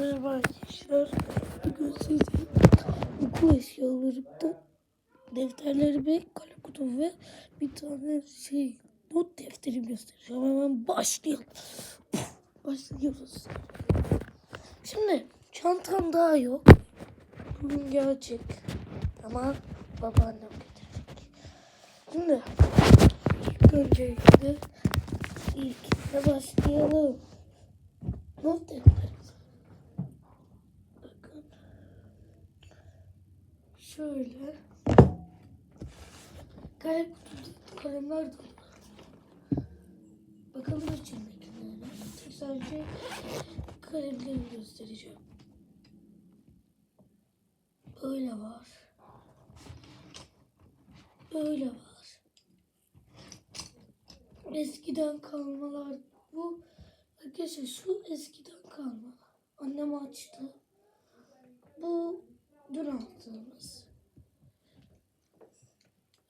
Merhaba arkadaşlar. Bugün size okul eşyalarımda defterlerimi, kalem kutum ve bir tane şey not defterimi göstereceğim. Hemen başlayalım. Başlıyoruz. Şimdi çantam daha yok. Bugün gelecek. Ama babaannem getirecek. Şimdi ilk öncelikle ilk başlayalım. Not defteri. Bakın. Şöyle. Kalem kutusu, kalemler var. Bakalım içindekilerine. Sadece kalemleri göstereceğim. Böyle var. Böyle var. Eskiden kalmalar bu. Arkadaşlar şu eskiden kalma. Annem açtı. Bu dün aldığımız.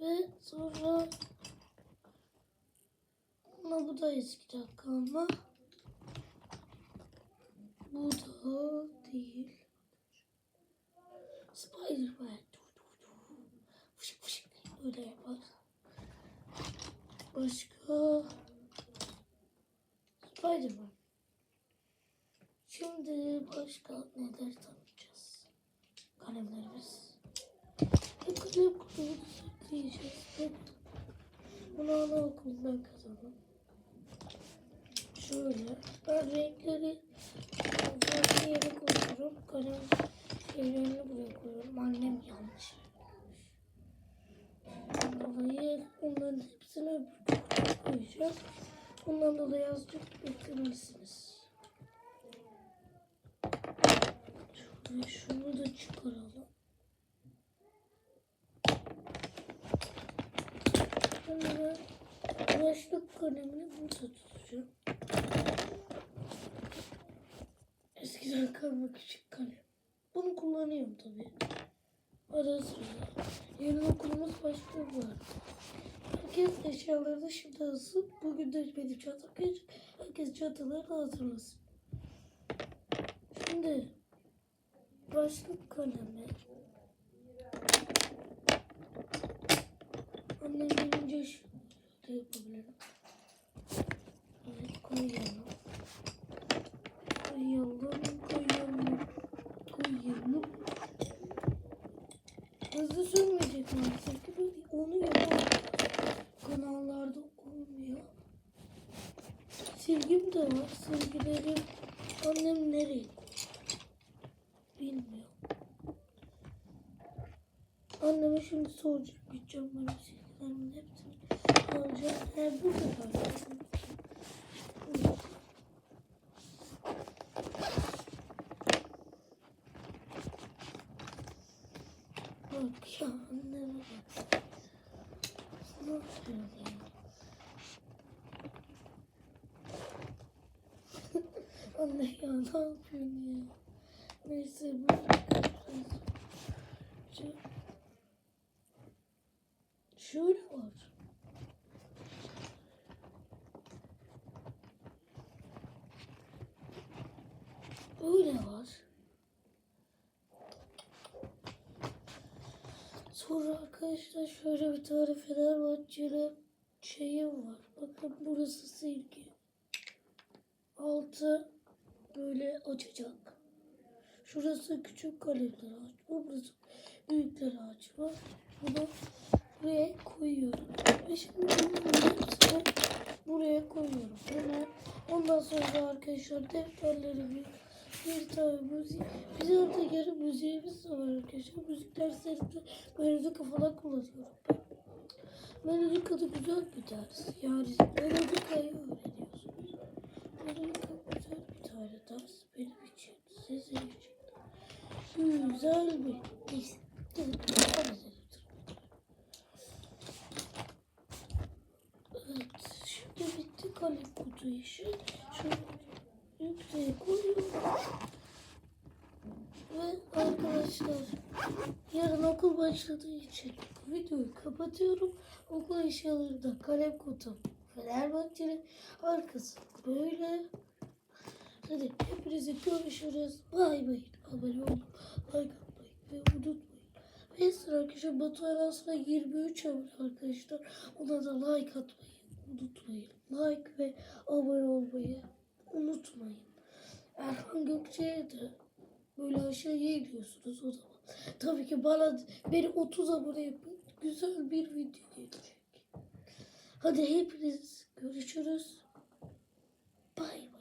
Ve sonra ama bu da eskiden kalma. Bu da değil. Spider-Man. Fışık fışık. Öyle yapar. Başka. Spider-Man. Şimdi başka neler tanıyacağız? Kalemlerimiz. Ve kalem kutumuzu Hep bunu anaokulundan kazandım. Şöyle. Ben renkleri farklı yere koyuyorum. Kalem şeylerini buraya koyuyorum. Annem yanlış. Dolayı onların hepsini öbür kutuya koyacağım. Ondan dolayı azıcık beklemelisiniz. Şöyle şunu da çıkaralım. Ben başlık kalemini burada tutacağım. Eskiden kalma küçük kalem. Bunu kullanıyorum tabii. Ara sıra. Yarın okulumuz başlıyor bu arada. Herkes eşyalarını şimdi hazır. Bugün de benim çantam gelecek. Herkes çantalarını hazırlasın. Şimdi başlık kalemi. Annem gelince şöyle yapabilirim. Evet koyalım. Koyalım, koyalım, koyalım. Hızlı sürmeyecek maalesef ki böyle onu yapamam. Kanallarda olmuyor. Silgim de var. Silgileri annem nereye? Bilmiyorum. Anneme şimdi soracağım. Gideceğim böyle silgilerimin hepsini alacağım. He burada var. Bak. Ne yapıyorsun ya? Anne ya ne yapıyorsun ya? Neyse bu Şu- Şöyle var. Böyle var. Sonra arkadaşlar şöyle bir tane Fenerbahçeli şeyim var. Bakın burası silgi. Altı böyle açacak. Şurası küçük kalemleri açma. Burası büyükleri açma. Bunu buraya koyuyorum. Ve şimdi bunların hepsini buraya koyuyorum. Hemen ondan sonra arkadaşlar defterlerimi bir tane müzik. Bizim de yarı müziğimiz de var arkadaşlar. Müzik derslerinde melodika falan kullanıyorum. Melodika da güzel bir ders. Yani melodikayı öğreniyorsunuz. Melodika güzel bir tane ders benim için. Sizin için. Güzel bir ders. Evet, şimdi bitti kalem kutu işi. Şöyle yükseğe koyuyorum. Ve arkadaşlar yarın okul başladığı için videoyu kapatıyorum. Okul eşyaları da kalem kutum. Fenerbahçe'nin arkası böyle. Hadi hepinize görüşürüz. Bay bay. Abone olun. Like atmayı ve unutmayın. Ve sıra arkadaşlar Batuhan aslında 23 abone arkadaşlar. Ona da like atmayı unutmayın. Like ve abone olmayı unutmayın. Erhan Gökçe'ye de böyle aşağıya iniyorsunuz o zaman. Tabii ki bana beni 30 abone yapın. Güzel bir video gelecek. Hadi hepiniz görüşürüz. Bay bay.